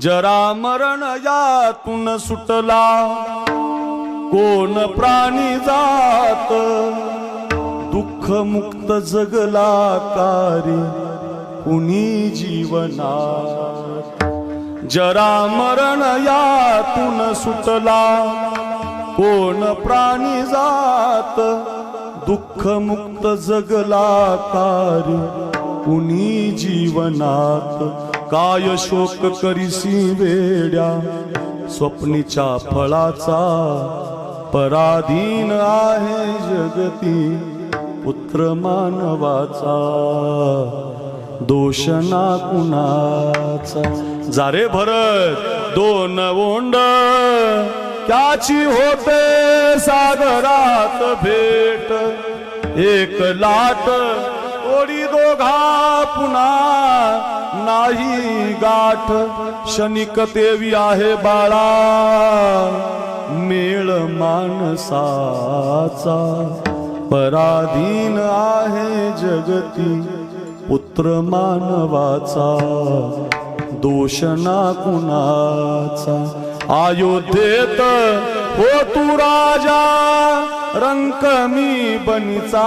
जरा मरण यातून सुटला. कोण प्राणी जात? दुःख मुक्त जगला कार्य कुणी जीवनात? जरा मरण यातून सुटला. कोण प्राणी जात? दुःख मुक्त जगला कार्य कुणी जीवनात काय शोक करीसी वेड्या? स्वप्नीच्या फळाचा पराधीन आहे जगती पुत्र मानवाचा दोष ना कुणाचा जारे भरत दोन ओंड त्याची होते सागरात भेट. एक लाट ओडी दोघा पुन्हा नाही गाठ. शनिक देवी आहे बाळा. मेळ माणसाचा पराधीन आहे जगती पुत्र मानवाचा. दोष ना कुणाचा. अयोध्येत हो तू राजा. रंकमी बनीचा.